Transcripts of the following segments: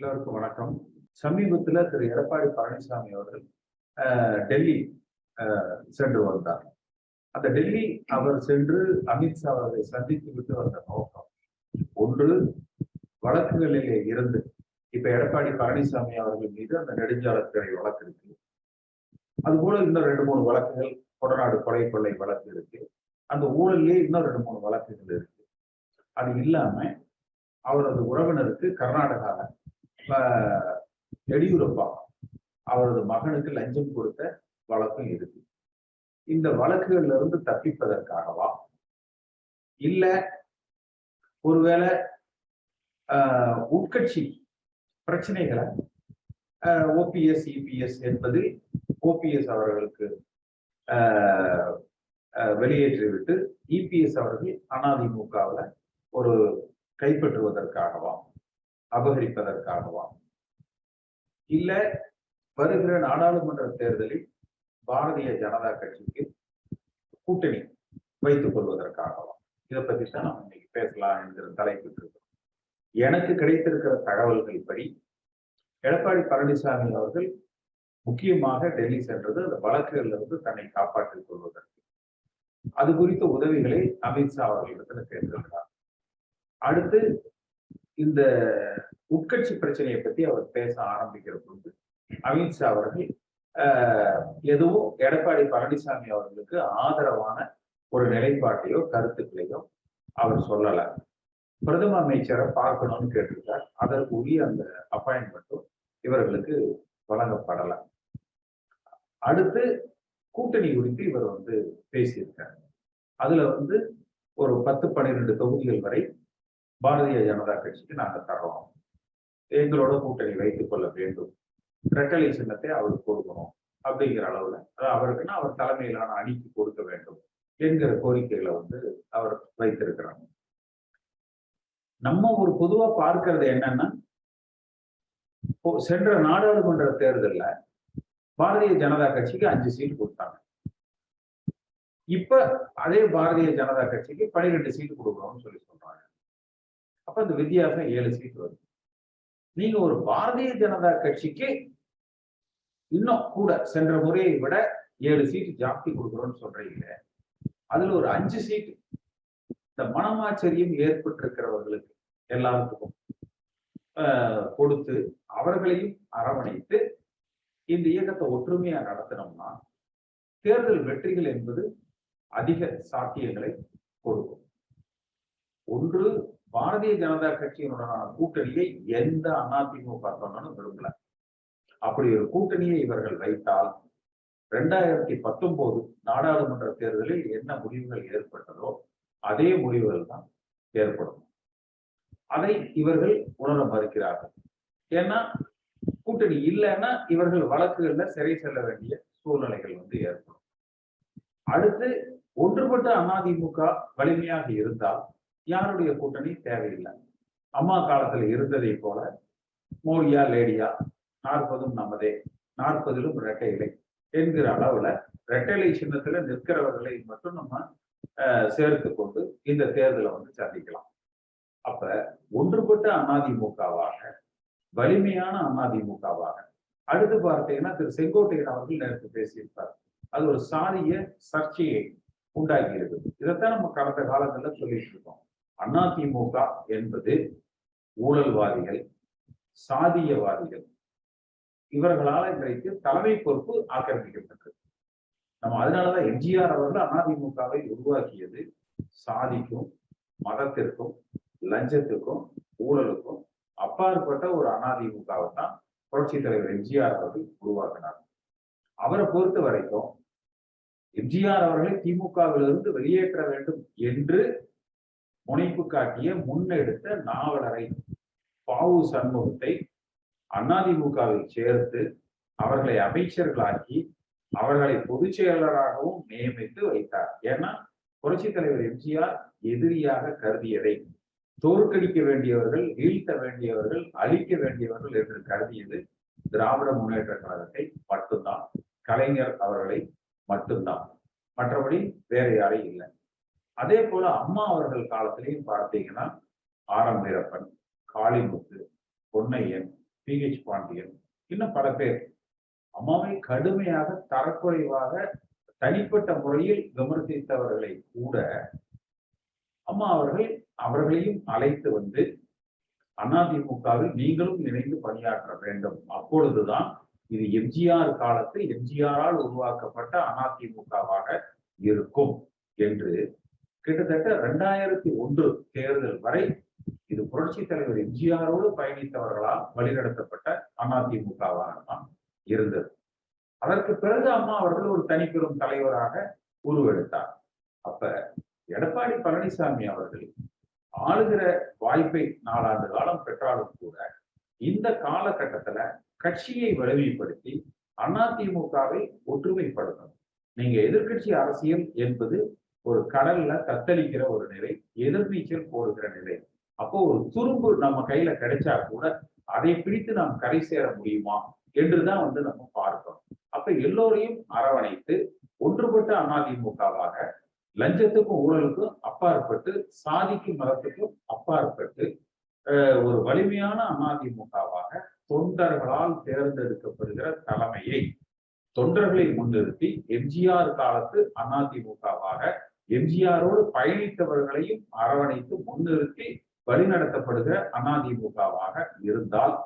எல்லோருக்கும் வணக்கம். சமீபத்தில் திரு எடப்பாடி பழனிசாமி அவர்கள் டெல்லி சென்று வந்தார். அந்த டெல்லி அவர் சென்று அமித்ஷா அவர்களை சந்தித்து விட்டு வந்த நோக்கம் ஒன்று வழக்குகளிலே இருந்து இப்ப எடப்பாடி பழனிசாமி அவர்கள் மீது அந்த நெடுஞ்சாலைத்துறை வழக்கு இருக்கு. அதுபோல இன்னும் ரெண்டு மூணு வழக்குகள் கொடநாடு கொலை கொள்ளை வழக்கு இருக்கு. அந்த ஊழல்லே இன்னும் ரெண்டு மூணு வழக்குகள் இருக்கு. அது இல்லாம அவரது உறவினருக்கு கர்நாடகாவில் எடியூரப்பா அவரது மகனுக்கு லஞ்சம் கொடுத்த வழக்கும் இருக்கு. இந்த வழக்குகள்ல இருந்து தப்பிப்பதற்காகவா? இல்ல ஒருவேளை ஆஹ், உட்கட்சி பிரச்சனைகளை ஓபிஎஸ் இபிஎஸ் என்பது ஓபிஎஸ் அவர்களுக்கு வெளியேற்றிவிட்டு இபிஎஸ் அவர்கள் அதிமுகவில் ஒரு கைப்பற்றுவதற்காகவா? அபகரிப்பதற்காகவா? இல்ல வருகிற நாடாளுமன்ற தேர்தலில் பாரதிய ஜனதா கட்சிக்கு கூட்டணி வைத்துக் கொள்வதற்காகவா? இதை பத்தி தான் நம்ம இன்னைக்கு பேசலாம் என்கிற தலைப்பு இருக்கிறோம் எனக்கு கிடைத்திருக்கிற தகவல்கள் படி எடப்பாடி பழனிசாமி அவர்கள் முக்கியமாக டெல்லி சென்றது அந்த வழக்குகளிலிருந்து தன்னை காப்பாற்றிக் கொள்வதற்கு. அது குறித்த உதவிகளை அமித்ஷா அவர்களிடத்துல கேட்டிருக்கிறார். அடுத்து இந்த உட்கட்சி பிரச்சனையை பத்தி அவர் பேச ஆரம்பிக்கிற பொழுது அமித்ஷா அவர்கள் எதுவும் எடப்பாடி பழனிசாமி அவர்களுக்கு ஆதரவான ஒரு நிலைப்பாட்டையோ கருத்துக்களையோ அவர் சொல்லல. பிரதம அமைச்சரை பார்க்கணும்னு கேட்டிருக்கார். அதற்கு உரிய அந்த அப்பாயின்மெண்ட்டும் இவர்களுக்கு வழங்கப்படல. அடுத்து கூட்டணி குறித்து இவர் வந்து பேசியிருக்காரு. அதுல வந்து ஒரு பத்து பன்னிரெண்டு தொகுதிகள் வரை பாரதிய ஜனதா கட்சிக்கு நாங்க தர்றோம். எங்களோட கூட்டணி வைத்துக் கொள்ள வேண்டும். ரெட்டலை சின்னத்தை அவருக்கு கொடுக்கணும் அப்படிங்கிற அளவுல. அதாவது அவருக்குன்னா அவர் தலைமையிலான அணிக்கு கொடுக்க வேண்டும் என்கிற கோரிக்கைகளை வந்து அவர் வைத்திருக்கிறாங்க. நம்ம ஒரு பொதுவா பார்க்கறது என்னன்னா இப்போ சென்ற நாடாளுமன்ற தேர்தல்ல பாரதிய ஜனதா கட்சிக்கு அஞ்சு சீட் கொடுத்தாங்க. இப்ப அதே பாரதிய ஜனதா கட்சிக்கு பனிரெண்டு சீட் கொடுக்கணும்னு சொல்லி சொல்றாங்க. அப்ப இந்த வித்தியாசம் ஏழு சீட் வருது. நீங்க ஒரு பாரதிய ஜனதா கட்சிக்கு இன்னும் கூட சென்ற முறையை விட ஏழு சீட் ஜாஸ்தி கொடுக்குறோம்னு சொல்றீங்க. அதுல ஒரு அஞ்சு சீட் இந்த மனமாச்சரியம் ஏற்பட்டிருக்கிறவர்களுக்கு எல்லாத்துக்கும் கொடுத்து அவர்களையும் அரவணைத்து இந்த இயக்கத்தை ஒற்றுமையா நடத்தினோம்னா தேர்தல் வெற்றிகள் என்பது அதிக சாத்தியங்களை கொடுக்கும். ஒன்று பாரதிய ஜனதா கட்சியினுடனான கூட்டணியை எந்த அதிமுக சொன்னாலும் விரும்பல. அப்படி ஒரு கூட்டணியை இவர்கள் வைத்தால் ரெண்டாயிரத்தி பத்தொன்பது நாடாளுமன்ற தேர்தலில் என்ன முடிவுகள் ஏற்பட்டதோ அதே முடிவுகள் தான் ஏற்படும். அதை இவர்கள் உணர மறுக்கிறார்கள். ஏன்னா கூட்டணி இல்லைன்னா இவர்கள் வழக்குகள்ல சிறை செல்ல வேண்டிய சூழ்நிலைகள் வந்து ஏற்படும். அடுத்து ஒன்றுபட்ட அதிமுக வலிமையாக இருந்தால் யாருடைய கூட்டணி தேவையில்லை. அம்மா காலத்துல இருந்ததை போல மோடியா லேடியா நாற்பதும் நமதே நாற்பதிலும் இரட்டை இலை என்கிற அளவுல இரட்டை இலை சின்னத்துல நிற்கிறவர்களை மட்டும் நம்ம சேர்த்து கொண்டு இந்த தேர்தலை வந்து சந்திக்கலாம். அப்ப ஒன்றுபட்ட அதிமுகவாக வலிமையான அதிமுகவாக அடுத்து பார்த்தீங்கன்னா திரு செங்கோட்டையன் அவர்கள் நேற்று பேசியிருப்பார். அது ஒரு சாதிய சர்ச்சையை உண்டாக்கி இருக்குது இதைத்தான் நம்ம கடந்த காலங்களில் சொல்லிட்டு இருக்கோம். அதிமுக என்பது ஊழல்வாதிகள் சாதியவாதிகள். இவர்களால் இன்றைக்கு தலைமை பொறுப்பு ஆக்கிரமிக்கப்பட்டது. நம்ம அதனாலதான் எம்ஜிஆர் அவர்கள் அதிமுகவை உருவாக்கியது. சாதிக்கும் மதத்திற்கும் லஞ்சத்துக்கும் ஊழலுக்கும் அப்பாற்பட்ட ஒரு அதிமுகவை தான் புரட்சித் தலைவர் எம்ஜிஆர் அவர்கள் உருவாக்கினார். அவரை பொறுத்த வரைக்கும் எம்ஜிஆர் அவர்களை திமுகவிலிருந்து வெளியேற்ற வேண்டும் என்று முனைப்பு காட்டிய முன்னெடுத்த நாவலரை பாவு சண்முகத்தை அதிமுகவை சேர்த்து அவர்களை அமைச்சர்களாக்கி அவர்களை பொதுச் செயலராகவும் நியமித்து வைத்தார். ஏன்னா புரட்சி தலைவர் எம்ஜிஆர் எதிரியாக கருதியதை தோற்கடிக்க வேண்டியவர்கள் வீழ்த்த வேண்டியவர்கள் அழிக்க வேண்டியவர்கள் என்று கருதியது திராவிட முன்னேற்ற கழகத்தை மட்டும்தான். கலைஞர் அவர்களை மட்டும்தான். மற்றபடி வேற யாரையும் இல்லை. அதே போல அம்மா அவர்கள் காலத்திலையும் பார்த்தீங்கன்னா ஆரம் வீரப்பன் காளிமுத்து பொன்னையன் பி ஹெச் பாண்டியன் இன்னும் பல பேர். அம்மாவை கடுமையாக தரக்குறைவாக தனிப்பட்ட முறையில் விமர்சித்தவர்களை கூட அம்மா அவர்கள் அவர்களையும் அழைத்து வந்து அதிமுகவில் நீங்களும் இணைந்து பணியாற்ற வேண்டும். அப்பொழுதுதான் இது எம்ஜிஆர் காலத்தில் எம்ஜிஆரால் உருவாக்கப்பட்ட அதிமுகவாக இருக்கும் என்று கிட்டத்தட்ட ரெண்டாயிரத்தி ஒன்று தேர்தல் வரை இது புரட்சி தலைவர் எம்ஜிஆரோடு பயணித்தவர்களால் வழிநடத்தப்பட்ட அதிமுகவாக தான் இருந்தது. அதற்கு பிறகு அம்மா அவர்கள் ஒரு தனிப்பெரும் தலைவராக உருவெடுத்தார். அப்ப எடப்பாடி பழனிசாமி அவர்கள் ஆளுகிற வாய்ப்பை நாலாண்டு காலம் பெற்றாலும் கூட இந்த காலகட்டத்துல கட்சியை வலிமைப்படுத்தி அதிமுகவை ஒற்றுமைப்படுத்தணும். நீங்க எதிர்க்கட்சி அரசியல் என்பது ஒரு கடல்ல தத்தளிக்கிற ஒரு நிலை எதிர்நீச்சல் போடுகிற நிலை. அப்போ ஒரு துரும்பு நம்ம கையில கிடைச்சா கூட அதை பிடித்து நாம் கரை சேர முடியுமா என்றுதான் வந்து நம்ம பார்க்கணும். அப்ப எல்லோரையும் அரவணைத்து ஒன்றுபட்ட அதிமுகவாக லஞ்சத்துக்கும் ஊழலுக்கும் அப்பாற்பட்டு சாதிக்கும் மதத்துக்கும் அப்பாற்பட்டு ஒரு வலிமையான அதிமுகவாக தொண்டர்களால் தேர்ந்தெடுக்கப்படுகிற தலைமையை தொண்டர்களை முன்னிறுத்தி எம்ஜிஆர் காலத்து அதிமுகவாக எம்ஜிஆரோடு பயணித்தவர்களையும் அரவணைத்து முன்னிறுத்தி வழிநடத்தப்படுகிற அதிமுகவாக இருந்தால்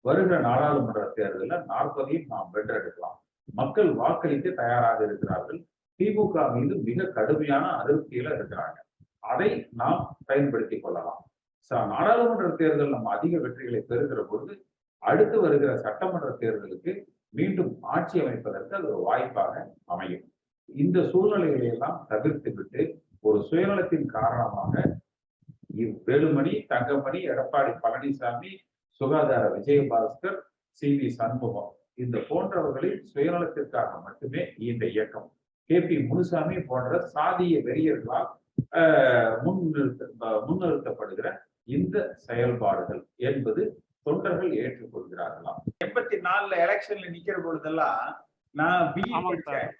வருகிற நாடாளுமன்ற தேர்தலில் நாற்பதையும் நாம் வென்றெடுக்கலாம். மக்கள் வாக்களிக்க தயாராக இருக்கிறார்கள். திமுக மீது மிக கடுமையான அதிருப்தியில இருக்கிறாங்க. அதை நாம் பயன்படுத்திக் கொள்ளலாம். ச- நாடாளுமன்ற தேர்தல் நம்ம அதிக வெற்றிகளை பெறுகிற பொழுது அடுத்து வருகிற சட்டமன்ற தேர்தலுக்கு மீண்டும் ஆட்சி அமைப்பதற்கு அது ஒரு வாய்ப்பாக அமையும். இந்த சூழ்நிலைகளை எல்லாம் தவிர்த்து விட்டு ஒரு சுயநலத்தின் காரணமாக வேலுமணி தங்கமணி எடப்பாடி பழனிசாமி சுகாதார விஜயபாஸ்கர் சி. வி. சண்முகம் இந்த போன்றவர்களின் சுயநலத்திற்காக மட்டுமே இந்த இயக்கம். கே. பி. முனுசாமி போன்ற சாதிய வெறியர்களால் ஆஹ், முன்னிறுத்த முன்னிறுத்தப்படுகிற இந்த செயல்பாடுகள் என்பது தொண்டர்கள் ஏற்றுக்கொள்கிறார்களாம். எண்பத்தி நாலுல எலெக்ஷன்ல நிக்கிற பொழுதெல்லாம் நான் பிஇ படிச்சேன்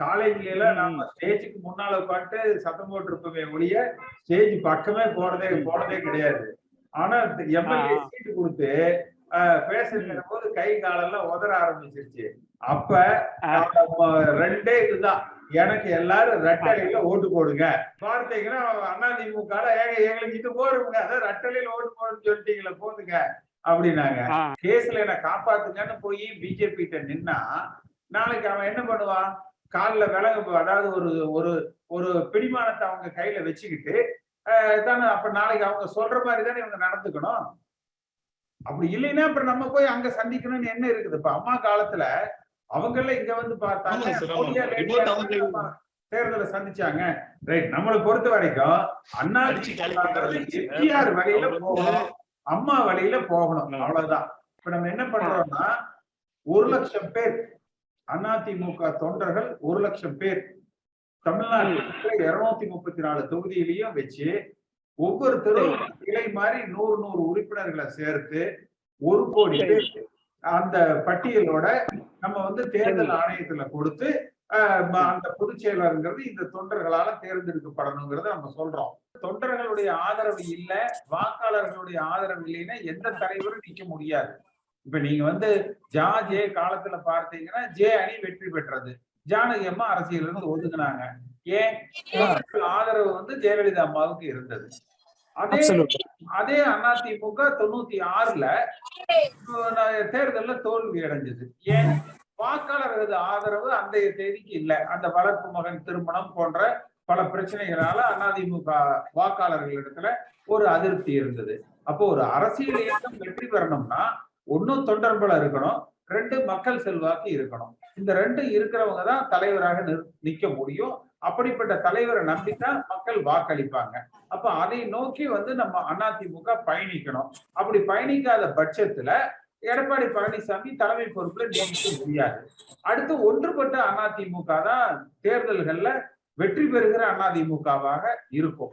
காலேஜ்ல நாம ஸ்டேஜுக்கு முன்னால உட்காந்து சத்தம் போட்டிருப்போமே ஒழிய ஸ்டேஜ் பக்கமே போறதே போனதே கிடையாது. ஆனா எம்எல்ஏ. சீட்டு கொடுத்து ஆஹ், பேசுகிற போது கை காலெல்லாம் உதற ஆரம்பிச்சிருச்சு. அப்ப ரெண்டே இதுதான். எனக்கு எல்லாரும் ரெட்டலையில ஓட்டு போடுங்க. பார்த்தீங்கன்னா அதிமுக ஏங்க எங்களுக்கு இது போடுங்க. அதான் ரெட்டலையில ஓட்டு போடுன்னு சொல்லிட்டீங்களே போதுங்க அப்படின்னாங்க. கேஸ்ல என்ன காப்பாத்துங்கன்னு போய் பிஜேபி கிட்ட நின்னா நாளைக்கு அவன் என்ன பண்ணுவான்? கால்ல விலங்கு அதாவது ஒரு ஒரு ஒரு பிடிமானத்தை அவங்க கையில வச்சுக்கிட்டு தானே அப்ப நாளைக்கு அவங்க சொல்ற மாதிரி தானே இவங்க நடந்துக்கணும். அப்படி இல்லைன்னா அப்புறம் நம்ம போய் அங்க சந்திக்கணும்னு என்ன இருக்குது? இப்ப அம்மா காலத்துல அவங்கள இங்க வந்து பார்த்தாங்க தேர்தலை சந்திச்சாங்க. ரைட் நம்மளை பொறுத்த வரைக்கும் அண்ணா. எம்ஜிஆர் வழியில போகணும் அம்மா வழியில போகணும். அவ்வளவுதான். இப்ப நம்ம என்ன பண்றோம்னா ஒரு லட்சம் பேர் அதிமுக தொண்டர்கள் ஒரு லட்சம் பேர். தமிழ்நாட்டில் இருநூத்தி முப்பத்தி நாலு தொகுதியிலையும் வச்சு ஒவ்வொருத்தரும் கிளை மாதிரி நூறு நூறு உறுப்பினர்களை சேர்த்து ஒரு கோடி பேர் அந்த பட்டியலோட நம்ம வந்து தேர்தல் ஆணையத்துல கொடுத்து அந்த பொதுச் செயலாளருங்கிறது இந்த தொண்டர்களால தேர்ந்தெடுக்கப்படணுங்கிறத நம்ம சொல்றோம். தொண்டர்களுடைய ஆதரவு இல்ல வாக்காளர்களுடைய ஆதரவு இல்லைன்னா எந்த தலைவரும் நிக்க முடியாது. இப்ப நீங்க வந்து ஜா ஜே காலத்துல பார்த்தீங்கன்னா ஜே அணி வெற்றி பெற்றது. ஜானகி அம்மா அரசியல் இருந்து ஒதுங்கினாங்க ஏன் ஆதரவு வந்து ஜெயலலிதா அம்மாவுக்கு இருந்தது. அதே. அதே அதிமுக தொண்ணூத்தி ஆறுல தேர்தல்ல தோல்வி அடைஞ்சது. ஏன்? வாக்காளர்களது ஆதரவு அந்த தேதிக்கு இல்ல. அந்த வளர்ப்பு மகன் திருமணம் போன்ற பல பிரச்சனைகளால அதிமுக வாக்காளர்களிடத்துல ஒரு அதிருப்தி இருந்தது. அப்போ ஒரு அரசியல் இயக்கம் வெற்றி பெறணும்னா ஒன்னும் தொண்டர்பலம் இருக்கணும் ரெண்டு மக்கள் செல்வாக்கு இருக்கணும். இந்த ரெண்டு இருக்கிறவங்க தான் தலைவராக நிற்- முடியும். அப்படிப்பட்ட தலைவரை நம்பித்தான் மக்கள் வாக்களிப்பாங்க. அப்ப அதை நோக்கி வந்து நம்ம அதிமுக பயணிக்கணும். அப்படி பயணிக்காத பட்சத்துல எடப்பாடி பழனிசாமி தலைமை பொறுப்புல நியமிக்க முடியாது. அடுத்து ஒன்றுபட்ட அதிமுக தான் தேர்தல்கள்ல வெற்றி பெறுகிற அதிமுகவாக இருக்கும்.